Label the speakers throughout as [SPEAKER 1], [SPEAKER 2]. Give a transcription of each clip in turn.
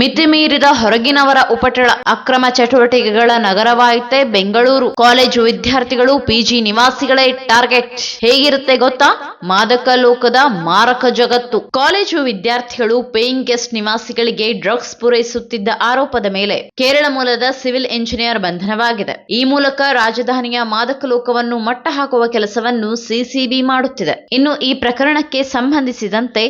[SPEAKER 1] ಮಿತಿಮೀರಿದ ಹೊರಗಿನವರ ಉಪಟಳ ಅಕ್ರಮ ಚಟುವಟಿಕೆಗಳ ನಗರವಾಯಿತೆ ಬೆಂಗಳೂರು ಕಾಲೇಜು ವಿದ್ಯಾರ್ಥಿಗಳು ಪಿಜಿ ನಿವಾಸಿಗಳೇ ಟಾರ್ಗೆಟ್ ಹೇಗಿರುತ್ತೆ ಗೊತ್ತಾ ಮಾದಕ ಲೋಕದ ಮಾರಕ ಜಗತ್ತು ಕಾಲೇಜು ವಿದ್ಯಾರ್ಥಿಗಳು ಪೇಯಿಂಗ್ ಗೆಸ್ಟ್ ನಿವಾಸಿಗಳಿಗೆ ಡ್ರಗ್ಸ್ ಪೂರೈಸುತ್ತಿದ್ದ ಆರೋಪದ ಮೇಲೆ ಕೇರಳ ಮೂಲದ ಸಿವಿಲ್ ಎಂಜಿನಿಯರ್ ಬಂಧನವಾಗಿದೆ ಈ ಮೂಲಕ ರಾಜಧಾನಿಯ ಮಾದಕ ಲೋಕವನ್ನು ಮಟ್ಟ ಹಾಕುವ ಕೆಲಸವನ್ನು ಸಿಸಿಬಿ ಮಾಡುತ್ತಿದೆ ಇನ್ನು ಈ ಪ್ರಕರಣಕ್ಕೆ ಸಂಬಂಧಿಸಿದಂತೆ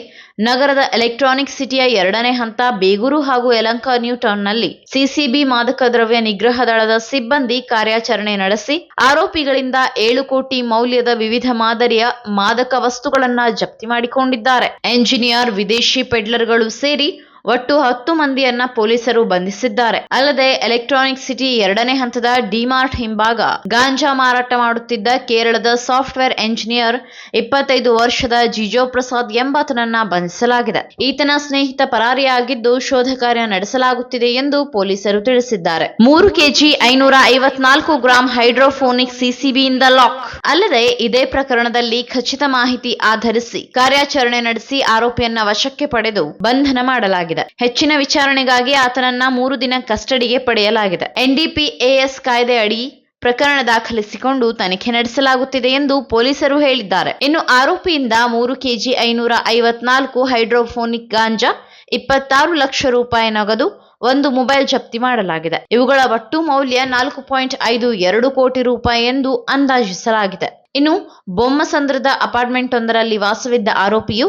[SPEAKER 1] ನಗರದ ಎಲೆಕ್ಟ್ರಾನಿಕ್ ಸಿಟಿಯ ಎರಡನೇ ಹಂತ ಬೇಗೂರು ಹಾಗೂ ಯಲಂಕ ನ್ಯೂಟೌನ್ನಲ್ಲಿ ಸಿಸಿಬಿ ಮಾದಕ ದ್ರವ್ಯ ನಿಗ್ರಹ ದಳದ ಸಿಬ್ಬಂದಿ ಕಾರ್ಯಾಚರಣೆ ನಡೆಸಿ ಆರೋಪಿಗಳಿಂದ ಏಳು ಕೋಟಿ ಮೌಲ್ಯದ ವಿವಿಧ ಮಾದರಿಯ ಮಾದಕ ವಸ್ತುಗಳನ್ನ ಜಪ್ತಿ ಮಾಡಿಕೊಂಡಿದ್ದಾರೆ ಎಂಜಿನಿಯರ್ ವಿದೇಶಿ ಪೆಡ್ಲರ್ಗಳು ಸೇರಿ ಒಟ್ಟು ಹತ್ತು ಮಂದಿಯನ್ನ ಪೊಲೀಸರು ಬಂಧಿಸಿದ್ದಾರೆ ಅಲ್ಲದೆ ಎಲೆಕ್ಟ್ರಾನಿಕ್ ಸಿಟಿ ಎರಡನೇ ಹಂತದ ಡಿಮಾರ್ಟ್ ಹಿಂಭಾಗ ಗಾಂಜಾ ಮಾರಾಟ ಮಾಡುತ್ತಿದ್ದ ಕೇರಳದ ಸಾಫ್ಟ್ವೇರ್ ಎಂಜಿನಿಯರ್ ಇಪ್ಪತ್ತೈದು ವರ್ಷದ ಜಿಜೋ ಪ್ರಸಾದ್ ಎಂಬಾತನನ್ನ ಬಂಧಿಸಲಾಗಿದೆ ಈತನ ಸ್ನೇಹಿತ ಪರಾರಿಯಾಗಿದ್ದು ಶೋಧ ಕಾರ್ಯ ನಡೆಸಲಾಗುತ್ತಿದೆ ಎಂದು ಪೊಲೀಸರು ತಿಳಿಸಿದ್ದಾರೆ ಮೂರು ಕೆಜಿ ಐನೂರ ಐವತ್ನಾಲ್ಕು ಗ್ರಾಂ ಹೈಡ್ರೋಫೋನಿಕ್ ಸಿಸಿಬಿಯಿಂದ ಲಾಕ್ ಅಲ್ಲದೆ ಇದೇ ಪ್ರಕರಣದಲ್ಲಿ ಖಚಿತ ಮಾಹಿತಿ ಆಧರಿಸಿ ಕಾರ್ಯಾಚರಣೆ ನಡೆಸಿ ಆರೋಪಿಯನ್ನ ವಶಕ್ಕೆ ಪಡೆದು ಬಂಧನ ಮಾಡಲಾಗಿದೆ ಹೆಚ್ಚಿನ ವಿಚಾರಣೆಗಾಗಿ ಆತನನ್ನ ಮೂರು ದಿನ ಕಸ್ಟಡಿಗೆ ಪಡೆಯಲಾಗಿದೆ ಎನ್ಡಿಪಿಎಎಸ್ ಕಾಯ್ದೆ ಅಡಿ ಪ್ರಕರಣ ದಾಖಲಿಸಿಕೊಂಡು ತನಿಖೆ ನಡೆಸಲಾಗುತ್ತಿದೆ ಎಂದು ಪೊಲೀಸರು ಹೇಳಿದ್ದಾರೆ ಇನ್ನು ಆರೋಪಿಯಿಂದ ಮೂರು ಕೆಜಿ ಐನೂರ ಐವತ್ನಾಲ್ಕು ಹೈಡ್ರೋಫೋನಿಕ್ ಗಾಂಜಾ ಇಪ್ಪತ್ತಾರು ಲಕ್ಷ ರೂಪಾಯಿ ನಗದು ಒಂದು ಮೊಬೈಲ್ ಜಪ್ತಿ ಮಾಡಲಾಗಿದೆ ಇವುಗಳ ಒಟ್ಟು ಮೌಲ್ಯ ನಾಲ್ಕು ಪಾಯಿಂಟ್ ಐದು ಎರಡು ಕೋಟಿ ರೂಪಾಯಿ ಎಂದು ಅಂದಾಜಿಸಲಾಗಿದೆ ಇನ್ನು ಬೊಮ್ಮಸಂದ್ರದ ಅಪಾರ್ಟ್ಮೆಂಟ್ ಒಂದರಲ್ಲಿ ವಾಸವಿದ್ದ ಆರೋಪಿಯು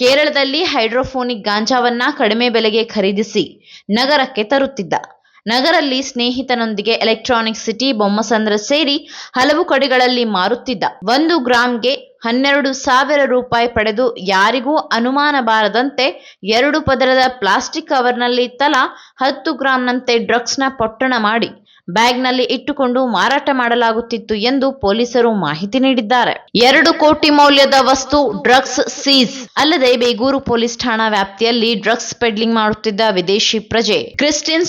[SPEAKER 1] ಕೇರಳದಲ್ಲಿ ಹೈಡ್ರೋಫೋನಿಕ್ ಗಾಂಜಾವನ್ನ ಕಡಿಮೆ ಬೆಲೆಗೆ ಖರೀದಿಸಿ ನಗರಕ್ಕೆ ತರುತ್ತಿದ್ದ. ನಗರಲ್ಲಿ ಸ್ನೇಹಿತನೊಂದಿಗೆ ಎಲೆಕ್ಟ್ರಾನಿಕ್ ಸಿಟಿ, ಬೊಮ್ಮಸಂದ್ರ ಸೇರಿ ಹಲವು ಕಡೆಗಳಲ್ಲಿ ಮಾರುತ್ತಿದ್ದ. ಒಂದು ಗ್ರಾಂಗೆ ಹನ್ನೆರಡು ಸಾವಿರ ರೂಪಾಯಿ ಪಡೆದು ಯಾರಿಗೂ ಅನುಮಾನ ಬಾರದಂತೆ ಎರಡು ಪದರದ ಪ್ಲಾಸ್ಟಿಕ್ ಕವರ್ನಲ್ಲಿ ತಲಾ ಹತ್ತು ಗ್ರಾಂನಂತೆ ಡ್ರಗ್ಸ್ನ ಪೊಟ್ಟಣ ಮಾಡಿ ಬ್ಯಾಗ್ನಲ್ಲಿ ಇಟ್ಟುಕೊಂಡು ಮಾರಾಟ ಮಾಡಲಾಗುತ್ತಿತ್ತು ಎಂದು ಪೊಲೀಸರು ಮಾಹಿತಿ ನೀಡಿದ್ದಾರೆ ಎರಡು ಕೋಟಿ ಮೌಲ್ಯದ ವಸ್ತು ಡ್ರಗ್ಸ್ ಸೀಸ್ ಅಲ್ಲದೆ ಬೇಗೂರು ಪೊಲೀಸ್ ಠಾಣಾ ವ್ಯಾಪ್ತಿಯಲ್ಲಿ ಡ್ರಗ್ಸ್ ಪೆಡ್ಲಿಂಗ್ ಮಾಡುತ್ತಿದ್ದ ವಿದೇಶಿ ಪ್ರಜೆ ಕ್ರಿಸ್ಟಿನ್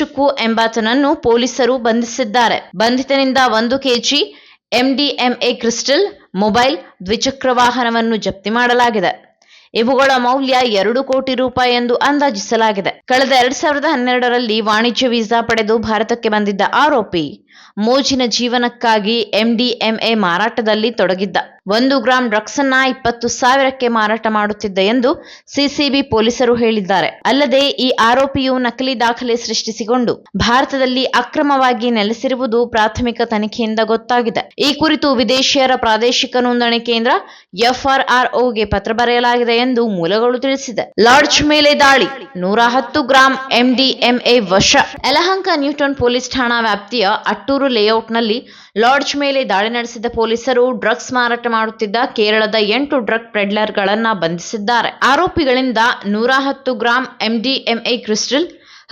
[SPEAKER 1] ಚುಕ್ಕು ಎಂಬಾತನನ್ನು ಪೊಲೀಸರು ಬಂಧಿಸಿದ್ದಾರೆ ಬಂಧಿತನಿಂದ ಒಂದು ಕೆಜಿ ಎಂಡಿಎಂಎ ಕ್ರಿಸ್ಟಲ್ ಮೊಬೈಲ್ ದ್ವಿಚಕ್ರ ವಾಹನವನ್ನು ಜಪ್ತಿ ಮಾಡಲಾಗಿದೆ ಇವುಗಳ ಮೌಲ್ಯ ಎರಡು ಕೋಟಿ ರೂಪಾಯಿ ಎಂದು ಅಂದಾಜಿಸಲಾಗಿದೆ ಕಳೆದ ಎರಡ್ ಸಾವಿರದ ಹನ್ನೆರಡರಲ್ಲಿ ವಾಣಿಜ್ಯ ವೀಸಾ ಪಡೆದು ಭಾರತಕ್ಕೆ ಬಂದಿದ್ದ ಆರೋಪಿ ಮೋಜಿನ ಜೀವನಕ್ಕಾಗಿ ಎಂಡಿಎಂಎ ಮಾರಾಟದಲ್ಲಿ ತೊಡಗಿದ್ದ ಒಂದು ಗ್ರಾಂ ಡ್ರಗ್ಸ್ ಅನ್ನ ಇಪ್ಪತ್ತು ಸಾವಿರಕ್ಕೆ ಮಾರಾಟ ಮಾಡುತ್ತಿದ್ದ ಎಂದು ಸಿಸಿಬಿ ಪೊಲೀಸರು ಹೇಳಿದ್ದಾರೆ ಅಲ್ಲದೆ ಈ ಆರೋಪಿಯು ನಕಲಿ ದಾಖಲೆ ಸೃಷ್ಟಿಸಿಕೊಂಡು ಭಾರತದಲ್ಲಿ ಅಕ್ರಮವಾಗಿ ನೆಲೆಸಿರುವುದು ಪ್ರಾಥಮಿಕ ತನಿಖೆಯಿಂದ ಗೊತ್ತಾಗಿದೆ ಈ ಕುರಿತು ವಿದೇಶಿಯರ ಪ್ರಾದೇಶಿಕ ನೋಂದಣಿ ಕೇಂದ್ರ ಎಫ್ಆರ್ಆರ್ಒಗೆ ಪತ್ರ ಬರೆಯಲಾಗಿದೆ ಎಂದು ಮೂಲಗಳು ತಿಳಿಸಿದೆ ಲಾಡ್ಜ್ ಮೇಲೆ ದಾಳಿ ನೂರ ಹತ್ತು ಗ್ರಾಂ ಎಂಡಿಎಂಎ ವಶ ಯಲಹಂಕ ನ್ಯೂಟನ್ ಪೊಲೀಸ್ ಠಾಣಾ ವ್ಯಾಪ್ತಿಯ ಅಟ್ಟೂರು ಲೇಔಟ್ನಲ್ಲಿ ಲಾಡ್ಜ್ ಮೇಲೆ ದಾಳಿ ನಡೆಸಿದ ಪೊಲೀಸರು ಡ್ರಗ್ಸ್ ಮಾರಾಟ ಮಾಡುತ್ತಿದ್ದ ಕೇರಳದ ಎಂಟು ಡ್ರಗ್ ಪೆಡ್ಲರ್ಗಳನ್ನು ಬಂಧಿಸಿದ್ದಾರೆ ಆರೋಪಿಗಳಿಂದ ನೂರ ಹತ್ತು ಗ್ರಾಂ ಎಂಡಿಎಂಎ ಕ್ರಿಸ್ಟಲ್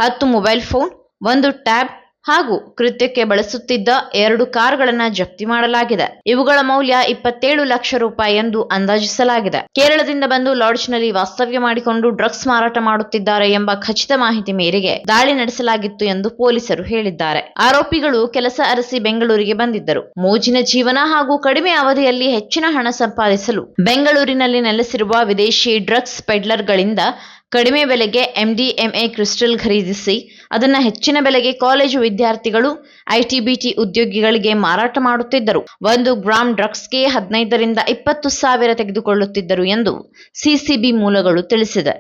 [SPEAKER 1] ಹತ್ತು ಮೊಬೈಲ್ ಫೋನ್ ಒಂದು ಟ್ಯಾಬ್ ಹಾಗೂ ಕೃತ್ಯಕ್ಕೆ ಬಳಸುತ್ತಿದ್ದ ಎರಡು ಕಾರ್ಗಳನ್ನು ಜಪ್ತಿ ಮಾಡಲಾಗಿದೆ ಇವುಗಳ ಮೌಲ್ಯ ಇಪ್ಪತ್ತೇಳು ಲಕ್ಷ ರೂಪಾಯಿ ಎಂದು ಅಂದಾಜಿಸಲಾಗಿದೆ ಕೇರಳದಿಂದ ಬಂದು ಲಾಡ್ಜ್ನಲ್ಲಿ ವಾಸ್ತವ್ಯ ಮಾಡಿಕೊಂಡು ಡ್ರಗ್ಸ್ ಮಾರಾಟ ಮಾಡುತ್ತಿದ್ದಾರೆ ಎಂಬ ಖಚಿತ ಮಾಹಿತಿ ಮೇರೆಗೆ ದಾಳಿ ನಡೆಸಲಾಗಿತ್ತು ಎಂದು ಪೊಲೀಸರು ಹೇಳಿದ್ದಾರೆ ಆರೋಪಿಗಳು ಕೆಲಸ ಅರಸಿ ಬೆಂಗಳೂರಿಗೆ ಬಂದಿದ್ದರು ಮೋಜಿನ ಜೀವನ ಹಾಗೂ ಕಡಿಮೆ ಅವಧಿಯಲ್ಲಿ ಹೆಚ್ಚಿನ ಹಣ ಸಂಪಾದಿಸಲು ಬೆಂಗಳೂರಿನಲ್ಲಿ ನೆಲೆಸಿರುವ ವಿದೇಶಿ ಡ್ರಗ್ಸ್ ಪೆಡ್ಲರ್ಗಳಿಂದ ಕಡಿಮೆ ಬೆಲೆಗೆ ಎಂಡಿಎಂಎ ಕ್ರಿಸ್ಟಲ್ ಖರೀದಿಸಿ ಅದನ್ನು ಹೆಚ್ಚಿನ ಬೆಲೆಗೆ ಕಾಲೇಜು ವಿದ್ಯಾರ್ಥಿಗಳು ಐಟಿಬಿಟಿ ಉದ್ಯೋಗಿಗಳಿಗೆ ಮಾರಾಟ ಮಾಡುತ್ತಿದ್ದರು ಒಂದು ಗ್ರಾಂ ಡ್ರಗ್ಸ್ಗೆ ಹದಿನೈದರಿಂದ ಇಪ್ಪತ್ತು ಸಾವಿರ ತೆಗೆದುಕೊಳ್ಳುತ್ತಿದ್ದರು ಎಂದು ಸಿಸಿಬಿ ಮೂಲಗಳು ತಿಳಿಸಿದೆ